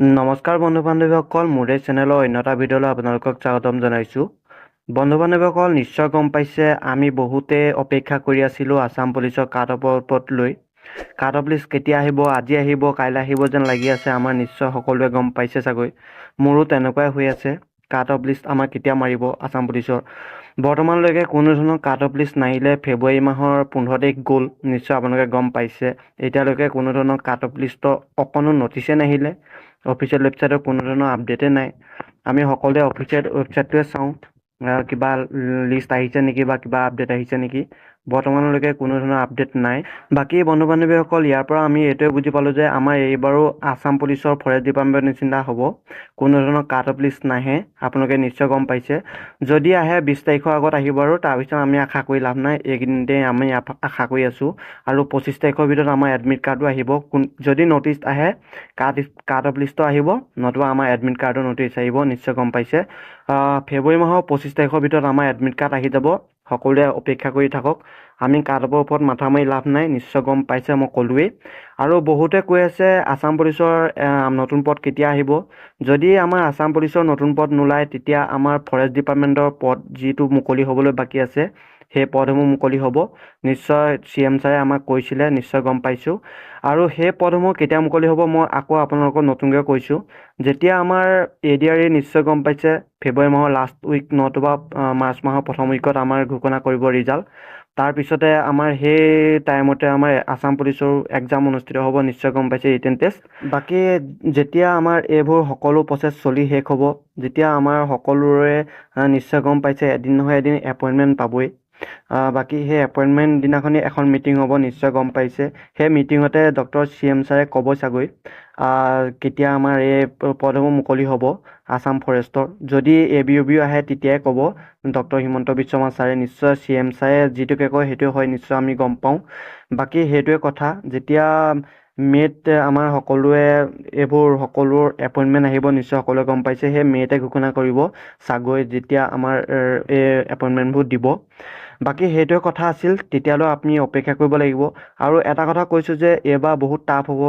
নমস্কাৰ বন্ধু বান্ধৱীসকল মোৰ চেনেলৰ অন্য এটা ভিডিঅ'লৈ আপোনালোকক স্বাগতম জনাইছোঁ। বন্ধু বান্ধৱীসকল নিশ্চয় গম পাইছে আমি বহুতে অপেক্ষা কৰি আছিলোঁ আছাম পুলিচৰ কাট অফৰ ওপৰত লৈ। কাট অফ লিষ্ট কেতিয়া আহিব আজি আহিব কাইলৈ আহিব যেন লাগি আছে আমাৰ নিশ্চয় সকলোৱে গম পাইছে চাগৈ। মোৰো তেনেকুৱাই হৈ আছে। কাট অফ লিষ্ট আমাৰ কেতিয়া মাৰিব আছাম পুলিচৰ? বৰ্তমানলৈকে কোনো ধৰণৰ কাট অফ লিষ্ট নাহিলে ফেব্ৰুৱাৰী মাহৰ পোন্ধৰ তাৰিখ গ'ল নিশ্চয় আপোনালোকে গম পাইছে। এতিয়ালৈকে কোনো ধৰণৰ কাট অফ লিষ্টৰ অকণো নটিচে নাহিলে। অফিচিয়েল ৱেবছাইটৰ কোনো ধৰণৰ আপডেটে নাই। আমি সকলোৱে অফিচিয়েল ৱেবছাইটটোৱে চাওঁ কিবা লিষ্ট আহিছে নেকি বা কিবা আপডেট আহিছে নেকি। বৰ্তমানলৈকে কোনো ধৰণৰ আপডেট নাই। বাকী বন্ধু বান্ধৱীসকল ইয়াৰ পৰা আমি এইটোৱে বুজি পালোঁ যে আমাৰ এইবাৰো আছাম পুলিচৰ ফৰেষ্ট ডিপাৰ্টমেণ্টৰ নিচিনা হ'ব। কোনো ধৰণৰ কাট অফ লিষ্ট নাহে আপোনালোকে নিশ্চয় গম পাইছে। যদি আহে বিছ তাৰিখৰ আগত আহিব আৰু তাৰপিছত আমি আশা কৰি লাভ নাই এইকেইদিনতে আমি আশা কৰি আছোঁ। আৰু পঁচিছ তাৰিখৰ ভিতৰত আমাৰ এডমিট কাৰ্ডো আহিব। কোন যদি নটিচ আহে কাৰ্ড কাৰ্ড অফ লিষ্টৰ আহিব নতুবা আমাৰ এডমিট কাৰ্ডৰ নটিচ আহিব নিশ্চয় গম পাইছে। ফেব্ৰুৱাৰী মাহৰ পঁচিছ তাৰিখৰ ভিতৰত আমাৰ এডমিট কাৰ্ড আহি যাব। সকলোৱে অপেক্ষা কৰি থাকক। আমি কাৰ্ড অফৰ ওপৰত মাথা মাৰি লাভ নাই নিশ্চয় গম পাইছে মই ক'লোৱেই। আৰু বহুতে কৈ আছে আছাম পুলিচৰ নতুন পদ কেতিয়া আহিব? যদি আমাৰ আছাম পুলিচৰ নতুন পদ নোলায় তেতিয়া আমাৰ ফৰেষ্ট ডিপাৰ্টমেণ্টৰ পদ যিটো মুকলি হ'বলৈ বাকী আছে সেই পদসমূহ মুকলি হ'ব। নিশ্চয় চি এম ছাৰে আমাক কৈছিলে নিশ্চয় গম পাইছোঁ। আৰু সেই পদসমূহ কেতিয়া মুকলি হ'ব মই আকৌ আপোনালোকক নতুনকৈ কৈছোঁ। যেতিয়া আমাৰ এ ডি আৰ ই নিশ্চয় গম পাইছে ফেব্ৰুৱাৰী মাহৰ লাষ্ট উইক নতুবা মাৰ্চ মাহৰ প্ৰথম উইকত আমাৰ ঘোষণা কৰিব ৰিজাল্ট তাৰপিছতে আমাৰ সেই টাইমতে আমাৰ আছাম পুলিচৰ এক্সাম অনুষ্ঠিত হ'ব নিশ্চয় গম পাইছে ৰিটেন টেষ্ট বাকী যেতিয়া আমাৰ এইবোৰ সকলো প্ৰচেছ চলি শেষ হ'ব যেতিয়া আমাৰ সকলোৰে নিশ্চয় গম পাইছে এদিন নহয় এদিন এপইণ্টমেণ্ট পাবই। বাকী সেই এপইণ্টমেণ্ট দিনাখনি এখন মিটিং হ'ব নিশ্চয় গম পাইছে। সেই মিটিঙতে ডক্টৰ চি এম ছাৰে ক'ব চাগৈ কেতিয়া আমাৰ এই পদসমূহ মুকলি হ'ব আছাম ফৰেষ্টৰ। যদি এ বি ইউ বিও আহে তেতিয়াই ক'ব ডক্টৰ হিমন্ত বিশ্ব শৰ্মা ছাৰে নিশ্চয় চি এম ছাৰে যিটোকে কয় সেইটোৱে হয় নিশ্চয় আমি গম পাওঁ। বাকী সেইটোৱে কথা যেতিয়া মে'ত আমাৰ সকলোৱে এইবোৰ সকলোৰ এপইণ্টমেণ্ট আহিব নিশ্চয় সকলোৱে গম পাইছে সেই মে'তে ঘোষণা কৰিব চাগৈ যেতিয়া আমাৰ এই এপইণ্টমেণ্টবোৰ দিব। বাকী সেইটোৱে কথা আছিল তেতিয়ালৈ আপুনি অপেক্ষা কৰিব লাগিব। আৰু এটা কথা কৈছোঁ যে এইবাৰ বহুত টাফ হ'ব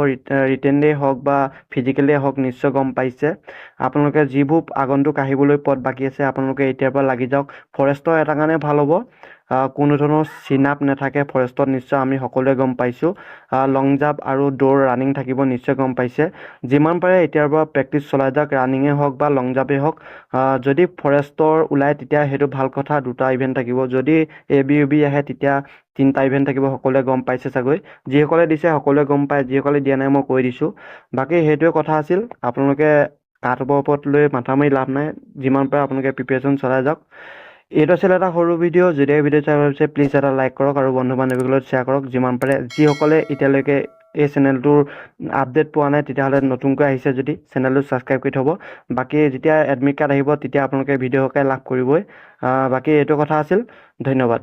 ৰিটেনেই হওক বা ফিজিকেলেই হওক নিশ্চয় গম পাইছে। আপোনালোকে যিবোৰ আগন্তুক আহিবলৈ পথ বাকী আছে আপোনালোকে এতিয়াৰ পৰা লাগি যাওক। ফৰেষ্টৰ এটা কাৰণে ভাল হ'ব। কোনো ধৰণৰ চিনাপ নাথাকে ফৰেষ্টত নিশ্চয় আমি সকলোৱে গম পাইছোঁ। লং জাম্প আৰু দৌৰ ৰানিং থাকিব নিশ্চয় গম পাইছে। যিমান পাৰে এতিয়াৰ পৰা প্ৰেক্টিচ চলাই যাওক ৰানিঙেই হওক বা লং জাম্পেই হওক। যদি ফৰেষ্টৰ ওলায় তেতিয়া সেইটো ভাল কথা দুটা ইভেণ্ট থাকিব। যদি এ বি ইউ বি আহে তেতিয়া তিনিটা ইভেণ্ট থাকিব সকলোৱে গম পাইছে চাগৈ। যিসকলে দিছে সকলোৱে গম পায় যিসকলে দিয়া নাই মই কৈ দিছোঁ। বাকী সেইটোৱে কথা আছিল। আপোনালোকে অফৰ ওপৰত লৈ মাথা মাৰি লাভ নাই। যিমান পাৰে আপোনালোকে প্ৰিপেৰেশ্যন চলাই যাওক। এইটো আছিল এটা সৰু ভিডিঅ' যদি এই ভিডিঅ' চাই পাইছে প্লিজ এটা লাইক কৰক আৰু বন্ধু বান্ধৱীৰ লগত শ্বেয়াৰ কৰক যিমান পাৰে। যিসকলে এতিয়ালৈকে এই চেনেলটোৰ আপডেট পোৱা নাই তেতিয়াহ'লে নতুনকৈ আহিছে যদি চেনেলটো ছাবস্ক্ৰাইব কৰি থ'ব। বাকী যেতিয়া এডমিট কাৰ্ড আহিব তেতিয়া আপোনালোকে ভিডিঅ'কে লাভ কৰিবই। বাকী এইটো কথা আছিল। ধন্যবাদ।